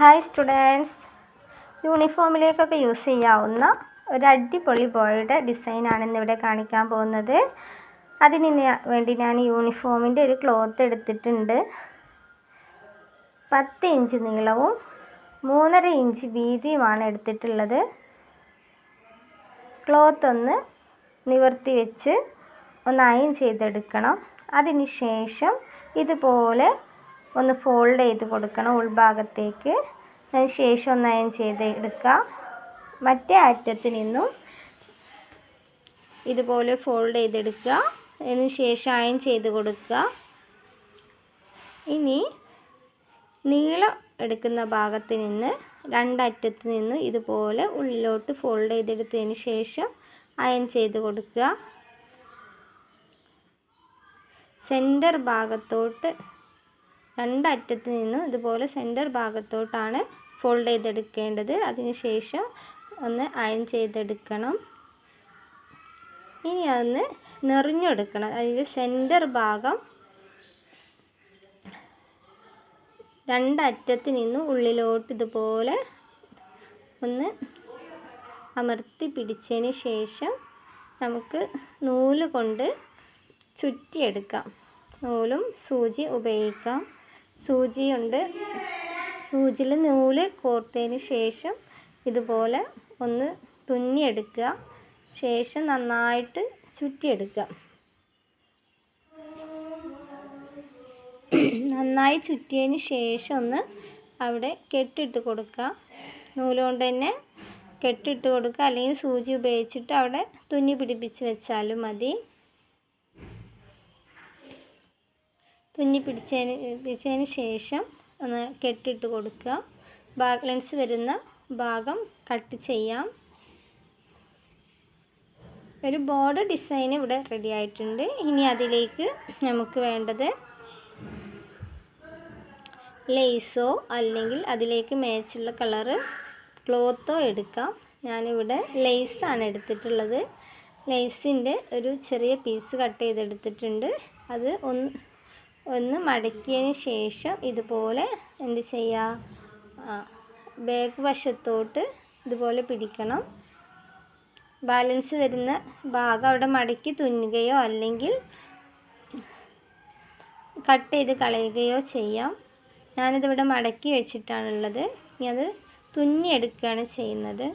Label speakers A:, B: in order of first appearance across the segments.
A: Hi students യൂണിഫോമിലേക്കൊക്കെ use ചെയ്യാവുന്ന ഒരു അടിപൊളി ബോയുടെ ഡിസൈനാണ് ഇന്നിവിടെ കാണിക്കാൻ പോകുന്നത്. അതിന് വേണ്ടി ഞാൻ യൂണിഫോമിന്റെ ഒരു ക്ലോത്ത് എടുത്തിട്ടുണ്ട്. പത്ത് ഇഞ്ച് നീളവും മൂന്നര ഇഞ്ച് വീതിയുമാണ് എടുത്തിട്ടുള്ളത്. ക്ലോത്ത് ഒന്ന് നിവർത്തി വെച്ച് ഒന്ന് അയൺ ചെയ്തെടുക്കണം. അതിന് ശേഷം ഇതുപോലെ ഒന്ന് ഫോൾഡ് ചെയ്ത് കൊടുക്കണം ഉൾഭാഗത്തേക്ക്. ശേഷം ഒന്ന് അയൺ ചെയ്ത് എടുക്കുക മറ്റേ അറ്റത്ത് നിന്നും ഇതുപോലെ ഫോൾഡ് ചെയ്തെടുക്കുക അതിന് ശേഷം അയൺ ചെയ്ത് കൊടുക്കുക. ഇനി നീളം എടുക്കുന്ന ഭാഗത്ത് നിന്ന് രണ്ടറ്റത്ത് നിന്ന് ഇതുപോലെ ഉള്ളിലോട്ട് ഫോൾഡ് ചെയ്തെടുത്തതിന് ശേഷം അയൺ ചെയ്ത് കൊടുക്കുക. സെന്റർ ഭാഗത്തോട്ട് രണ്ടറ്റത്ത് നിന്നും ഇതുപോലെ സെന്റർ ഭാഗത്തോട്ടാണ് ഫോൾഡ് ചെയ്തെടുക്കേണ്ടത്. അതിനുശേഷം ഒന്ന് അയൺ ചെയ്തെടുക്കണം. ഇനി അതൊന്ന് നിറഞ്ഞെടുക്കണം. അതിൽ സെന്റർ ഭാഗം രണ്ടറ്റത്ത് നിന്നും ഉള്ളിലോട്ട് ഇതുപോലെ ഒന്ന് അമർത്തി പിടിച്ചതിന് ശേഷം നമുക്ക് നൂൽ കൊണ്ട് ചുറ്റിയെടുക്കാം. നൂലും സൂചി ഉപയോഗിക്കാം. സൂചിയുണ്ട്. സൂചിയിൽ നൂൽ കോർത്തതിന് ശേഷം ഇതുപോലെ ഒന്ന് തുന്നിയെടുക്കുക. ശേഷം നന്നായിട്ട് ചുറ്റിയെടുക്കുക. നന്നായി ചുറ്റിയതിന് ശേഷം ഒന്ന് അവിടെ കെട്ടിട്ട് കൊടുക്കുക. നൂലുകൊണ്ട് തന്നെ കെട്ടിട്ട് കൊടുക്കുക. അല്ലെങ്കിൽ സൂചി ഉപയോഗിച്ചിട്ട് അവിടെ തുന്നി പിടിപ്പിച്ച് വെച്ചാലും മതി. തുന്നി പിടിച്ചതിന് പിടിച്ചതിന് ശേഷം ഒന്ന് കെട്ടിട്ട് കൊടുക്കുക. ബാലൻസ് വരുന്ന ഭാഗം കട്ട് ചെയ്യാം. ഒരു ബോർഡർ ഡിസൈൻ ഇവിടെ റെഡി ആയിട്ടുണ്ട്. ഇനി അതിലേക്ക് നമുക്ക് വേണ്ടത് ലേസോ അല്ലെങ്കിൽ അതിലേക്ക് മാച്ചുള്ള കളറ് ക്ലോത്തോ എടുക്കാം. ഞാനിവിടെ ലേസാണ് എടുത്തിട്ടുള്ളത്. ലേസിന്റെ ഒരു ചെറിയ പീസ് കട്ട് ചെയ്തെടുത്തിട്ടുണ്ട്. അത് ഒന്ന് ഒന്ന് മടക്കിയതിന് ശേഷം ഇതുപോലെ എന്ത് ചെയ്യുക ബാക്ക് വശത്തോട്ട് ഇതുപോലെ പിടിക്കണം. ബാലൻസ് വരുന്ന ഭാഗം അവിടെ മടക്കി തുന്നുകയോ അല്ലെങ്കിൽ കട്ട് ചെയ്ത് കളയുകയോ ചെയ്യാം. ഞാനിതിവിടെ മടക്കി വെച്ചിട്ടാണുള്ളത്. ഇനി അത് തുന്നിയെടുക്കുകയാണ് ചെയ്യുന്നത്.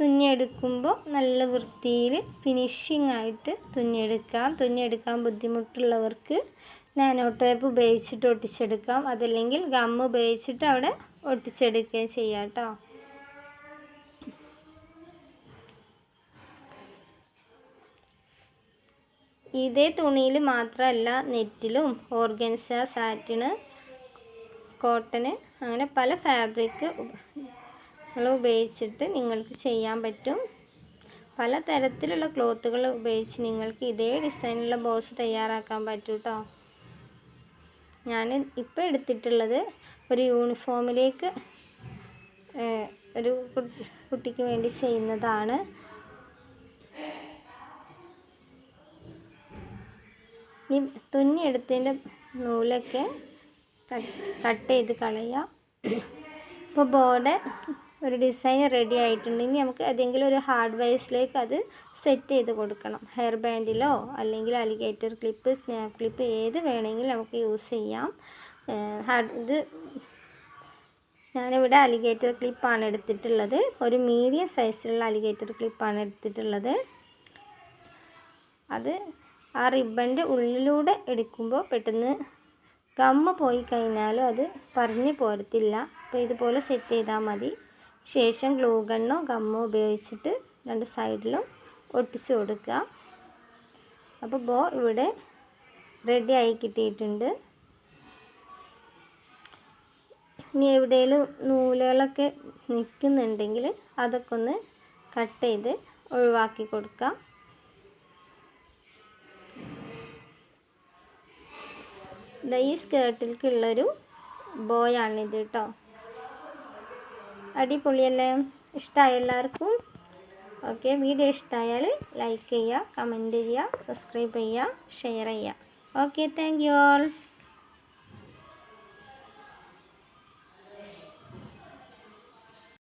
A: തുന്നിയെടുക്കുമ്പോൾ നല്ല വൃത്തിയിൽ ഫിനിഷിംഗ് ആയിട്ട് തുന്നിയെടുക്കാം. തുന്നിയെടുക്കാൻ ബുദ്ധിമുട്ടുള്ളവർക്ക് നാനോ ടേപ്പ് ഉപയോഗിച്ചിട്ട് ഒട്ടിച്ചെടുക്കാം. അതല്ലെങ്കിൽ ഗം ഉപയോഗിച്ചിട്ട് അവിടെ ഒട്ടിച്ചെടുക്കുകയും ചെയ്യാം കേട്ടോ. ഇതേ തുണിയിൽ മാത്രമല്ല നെറ്റിലും ഓർഗൻസ സാറ്റിന് കോട്ടന് അങ്ങനെ പല ഫാബ്രിക് ഉപയോഗിച്ചിട്ട് നിങ്ങൾക്ക് ചെയ്യാൻ പറ്റും. പല തരത്തിലുള്ള ക്ലോത്തുകൾ ഉപയോഗിച്ച് നിങ്ങൾക്ക് ഇതേ ഡിസൈനിലുള്ള ബോസ് തയ്യാറാക്കാൻ പറ്റും കേട്ടോ ഞാൻ ഇപ്പോൾ എടുത്തിട്ടുള്ളത് ഒരു യൂണിഫോമിലേക്ക് ഒരു കുട്ടിക്ക് വേണ്ടി ചെയ്യുന്നതാണ്. ഈ തുന്നിയെടുത്തതിന്റെ നൂലൊക്കെ കട്ട് ചെയ്ത് കളയുക ഇപ്പോൾ ബോർഡ് ഒരു ഡിസൈൻ റെഡി ഇനി നമുക്ക് ഏതെങ്കിലും ഒരു ഹാർഡ് വയസ്സിലേക്ക് അത് സെറ്റ് ചെയ്ത് കൊടുക്കണം. ഹെയർ ബാൻഡിലോ അല്ലെങ്കിൽ അലിഗേറ്റർ ക്ലിപ്പ് സ്നാപ്പ് ക്ലിപ്പ് ഏത് വേണമെങ്കിലും നമുക്ക് യൂസ് ചെയ്യാം. ഹാർഡ് ഇത് ഞാനിവിടെ അലിഗേറ്റർ ക്ലിപ്പാണ് എടുത്തിട്ടുള്ളത്. ഒരു മീഡിയം സൈസിലുള്ള അലിഗേറ്റർ ക്ലിപ്പാണ് എടുത്തിട്ടുള്ളത്. അത് ആ റിബണിന്റെ ഉള്ളിലൂടെ എടുക്കുമ്പോൾ പെട്ടെന്ന് ഗമ്മ് പോയി കഴിഞ്ഞാലും അത് പറഞ്ഞു പോരത്തില്ല. അപ്പോൾ ഇതുപോലെ സെറ്റ് ചെയ്താൽ മതി. ശേഷം ഗ്ലൂ ഗണ്ണോ ഗമ്മോ ഉപയോഗിച്ചിട്ട് രണ്ട് സൈഡിലും ഒട്ടിച്ച് കൊടുക്കുക. അപ്പോൾ ബോ ഇവിടെ റെഡി ആയി കിട്ടിയിട്ടുണ്ട്. ഇനി എവിടെയെങ്കിലും നൂലുകളൊക്കെ നിൽക്കുന്നുണ്ടെങ്കിൽ അതൊക്കെ ഒന്ന് കട്ട് ചെയ്ത് ഒഴിവാക്കി കൊടുക്കാം ഈ സ്കേർട്ടിലേക്കുള്ളൊരു ബോയാണിത് കേട്ടോ അടിപൊളിയല്ലേ? ഇഷ്ടമായ എല്ലാവർക്കും? ഓക്കെ വീഡിയോ ഇഷ്ടമായാൽ ലൈക്ക് ചെയ്യുക കമന്റ് ചെയ്യുക സബ്സ്ക്രൈബ് ചെയ്യുക ഷെയർ ചെയ്യുക. Okay thank you all.